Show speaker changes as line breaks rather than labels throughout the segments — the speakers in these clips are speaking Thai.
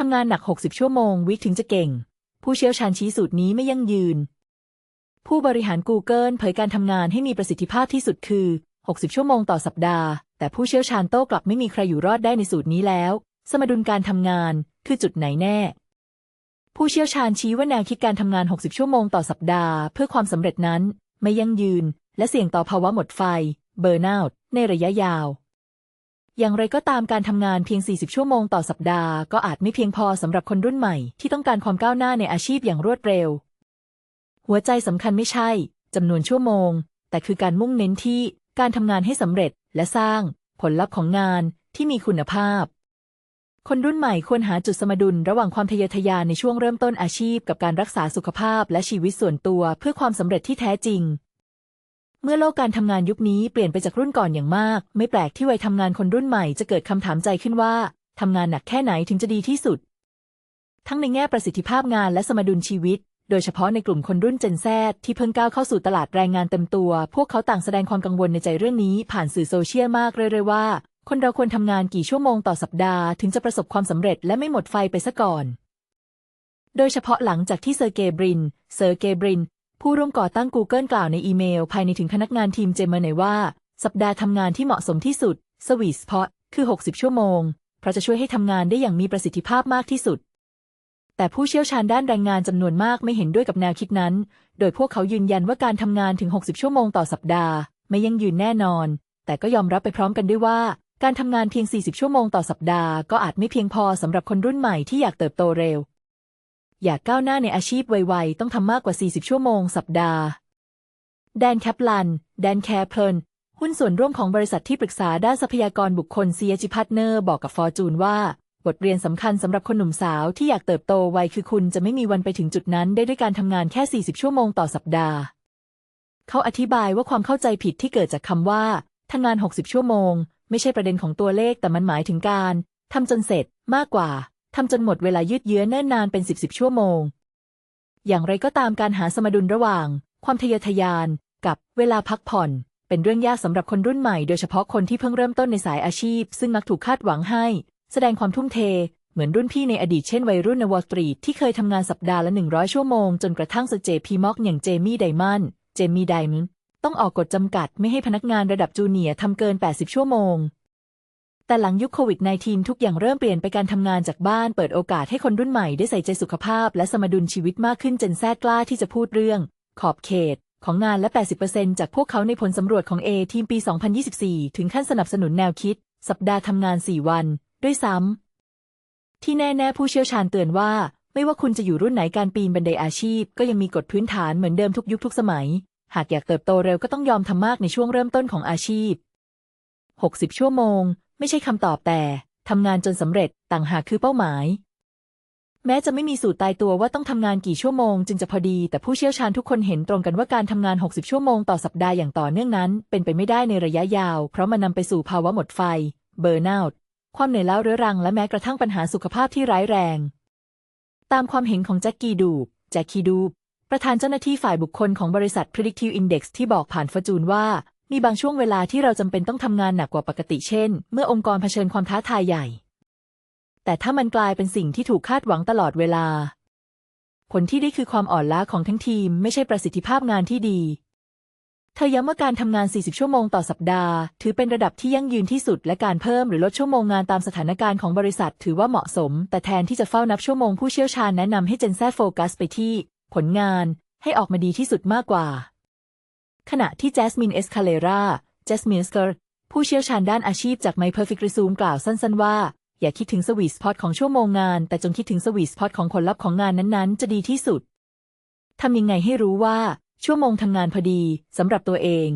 ทำงานหนัก 60 ชั่วโมง วิกถึงจะเก่ง ผู้เชี่ยวชาญชี้สูตรนี้ไม่ยั่งยืน ผู้บริหาร Google เผยการทำงานให้มีประสิทธิภาพที่สุดคือ 60 ชั่วโมงต่อสัปดาห์ แต่ผู้เชี่ยวชาญโต้กลับไม่มีใครอยู่รอดได้ในสูตรนี้แล้ว สมดุลการทำงานคือจุดไหนแน่ ผู้เชี่ยวชาญชี้ว่าแนวคิดการทำงาน 60 ชั่วโมงต่อสัปดาห์ เพื่อความสำเร็จนั้น ไม่ยั่งยืน และเสี่ยงต่อภาวะหมดไฟ เบอร์น u ์ในระยะยาว อย่างไรก็ตามการทำงานเพียง 40 ชั่วโมงต่อสัปดาห์ก็อาจไม่เพียงพอสำหรับคนรุ่นใหม่ที่ต้องการความก้าวหน้าในอาชีพอย่างรวดเร็ว หัวใจสำคัญไม่ใช่จำนวนชั่วโมง แต่คือการมุ่งเน้นที่การทำงานให้สำเร็จและสร้างผลลัพธ์ของงานที่มีคุณภาพ คนรุ่นใหม่ควรหาจุดสมดุลระหว่างความทะเยอทะยานในช่วงเริ่มต้นอาชีพ กับการรักษาสุขภาพและชีวิตส่วนตัวเพื่อความสำเร็จที่แท้จริง เมื่อโลกการทำงานยุคนี้เปลี่ยนไปจากรุ่นก่อนอย่างมาก ไม่แปลกที่วัยทำงานคนรุ่นใหม่จะเกิดคำถามใจขึ้นว่าทำงานหนักแค่ไหนถึงจะดีที่สุด ทั้งในแง่ประสิทธิภาพงานและสมดุลชีวิต โดยเฉพาะในกลุ่มคนรุ่นเจนแซที่เพิ่งก้าวเข้าสู่ตลาดแรงงานเต็มตัว พวกเขาต่างแสดงความกังวลในใจเรื่องนี้ ผ่านสื่อโซเชียลมากเรื่อยๆว่า คนเราควรทำงานกี่ชั่วโมงต่อสัปดาห์ถึงจะประสบความสำเร็จและไม่หมดไฟไปซะก่อนโดยเฉพาะหลังจากที่เซอร์เกย์บริน เซอร์เกย์บริน ผู้ร่วมก่อตั้ง Google กล่าวในอีเมล ภายในถึงพนักงานทีมเจมเมอร์ในว่า สัปดาห์ทำงานที่เหมาะสมที่สุดสวีสปอตคือ 60 ชั่วโมง เพราะจะช่วยให้ทำงานได้อย่างมีประสิทธิภาพมากที่สุด แต่ผู้เชี่ยวชาญด้านแรงงานจำนวนมากไม่เห็นด้วยกับแนวคิดนั้น โดยพวกเขายืนยันว่าการทำงานถึง 60 ชั่วโมงต่อสัปดาห์ ไม่ยั่งยืนแน่นอน แต่ก็ยอมรับไปพร้อมกันด้วยว่าการทำงานเพียง 40 ชั่วโมงต่อสัปดาห์ก็อาจไม่เพียงพอสำหรับคนรุ่นใหม่ที่อยากเติบโตเร็ว อยากก้าวหน้าในอาชีพไวๆ ต้องทำมากกว่า 40 ชั่วโมงสัปดาห์ แดนแคปลัน แดนแคร์เพลิน หุ้นส่วนร่วมของบริษัทที่ปรึกษาด้านทรัพยากรบุคคลซีจิพัตเนอร์บอกกับฟอร์จูนว่า บทเรียนสำคัญสำหรับคนหนุ่มสาวที่อยากเติบโตไวคือคุณจะไม่มีวันไปถึงจุดนั้นได้ด้วยการทำงานแค่ 40 ชั่วโมงต่อสัปดาห์ เขาอธิบายว่าความเข้าใจผิดที่เกิดจากคำว่าทำงาน 60 ชั่วโมง ไม่ใช่ประเด็นของตัวเลขแต่มันหมายถึงการทำจนเสร็จมากกว่า ทำจนหมดเวลายืดเยื้อเนิ่นนานเป็น10 10ชั่วโมง อย่างไรก็ตามการหาสมดุลระหว่าง ความทะเยอทะยาน กับเวลาพักผ่อน เป็นเรื่องยากสำหรับคนรุ่นใหม่โดยเฉพาะคนที่เพิ่งเริ่มต้นในสายอาชีพ ซึ่งมักถูกคาดหวังให้ แสดงความทุ่มเท เหมือนรุ่นพี่ในอดีตเช่นวัยรุ่นในวอลสตรีทที่เคยทำงานสัปดาห์ละ100ชั่วโมงจนกระทั่งสเจพีม็อกอย่างเจมี่ไดมอนด์เจมี่ไดมอนด์ต้องออกกฎจำกัดไม่ให้พนักงานระดับจูเนียร์ทำเกิน 80 ชั่วโมง แต่หลังยุคโควิด -19 ทุกอย่างเริ่มเปลี่ยนไปการทำงานจากบ้านเปิดโอกาสให้คนรุ่นใหม่ได้ใส่ใจสุขภาพ และสมดุลชีวิตมากขึ้นเจนแซดกล้าที่จะพูดเรื่อง ขอบเขต ของงานและ 80%จากพวกเขาในผลสำรวจของ A ทีมปี 2024 ถึงขั้นสนับสนุนแนวคิด สัปดาห์ทำงาน 4 วัน ด้วยซ้ำที่แน่ๆผู้เชี่ยวชาญเตือนว่า ไม่ว่าคุณจะอยู่รุ่นไหนการปีนบันไดอาชีพ ก็ยังมีกฎพื้นฐานเหมือนเดิมทุกยุคทุกสมัย หากอยากเติบโตเร็วก็ต้องยอมทำมากในช่วงเริ่มต้นของอาชีพ 60 ชั่วโมง ไม่ใช่คำตอบแต่ทำงานจนสำเร็จต่างหากคือเป้าหมาย แม้จะไม่มีสูตรตายตัวว่าต้องทำงานกี่ชั่วโมงจึงจะพอดี แต่ผู้เชี่ยวชาญทุกคนเห็นตรงกันว่าการทำงาน 60 ชั่วโมงต่อสัปดาห์อย่างต่อเนื่องนั้น เป็นไปไม่ได้ในระยะยาว เพราะมันนำไปสู่ภาวะหมดไฟ เบอร์น u ์ความเหนื่อยล้าเรื้อรังและแม้กระทั่งปัญหาสุขภาพที่ร้ายแรง ตามความเห็นของแจ็คกี้ดูบแจ็คกี้ดูบประธานเจ้าหน้าที่ฝ่ายบุคคลของบริษัท Predictive Index ที่บอกผ่านฟอร์จูนว่า มีบางช่วงเวลาที่เราจำเป็นต้องทำงานหนักกว่าปกติเช่น เมื่อองค์กรเผชิญความท้าทายใหญ่ แต่ถ้ามันกลายเป็นสิ่งที่ถูกคาดหวังตลอดเวลา ผลที่ได้คือความอ่อนล้าของทั้งทีม ไม่ใช่ประสิทธิภาพงานที่ดี เธอย้ำว่าการทำงาน 40 ชั่วโมงต่อสัปดาห์ ถือเป็นระดับที่ยั่งยืนที่สุด และการเพิ่มหรือลดชั่วโมงงานตามสถานการณ์ของบริษัท ถือว่าเหมาะสม แต่แทนที่จะเฝ้านับชั่วโมงผู้เชี่ยวชาญแนะนำให้เจนแซโฟกัสไปที่ ผลงานให้ออกมาดีที่สุดมากกว่า ขณะที่แจสมินเอสคาเลราเจสมินสเกอร์ผู้เชี่ยวชาญด้านอาชีพจาก My Perfect Resume กล่าวสั้นๆว่า อย่าคิดถึงสวีทสปอตของชั่วโมงงาน แต่จงคิดถึงสวีทสปอตของผลลัพธ์ของงานนั้นๆ จะดีที่สุดทำยังไงให้รู้ว่า ชั่วโมงทำงานพอดีสำหรับตัวเอง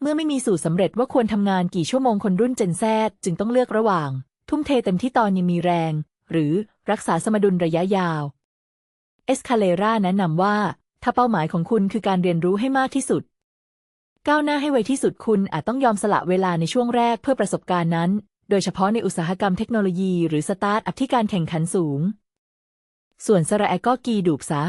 เมื่อไม่มีสูตรสำเร็จว่าควรทำงานกี่ชั่วโมงคนรุ่นเจนแซจึงต้องเลือกระหว่าง ทุ่มเทเต็มที่ตอนยังมีแรง หรือรักษาสมดุลระยะยาว เอสคาเลราแนะนำว่า ถ้าเป้าหมายของคุณคือการเรียนรู้ให้มากที่สุด ก้าวหน้าให้ไวที่สุดคุณอาจต้องยอมสละเวลาในช่วงแรกเพื่อประสบการณ์นั้น โดยเฉพาะในอุตสาหกรรมเทคโนโลยีหรือสตาร์ทอัพที่การแข่งขันสูง ส่วนสระแอก็กีดูบซะ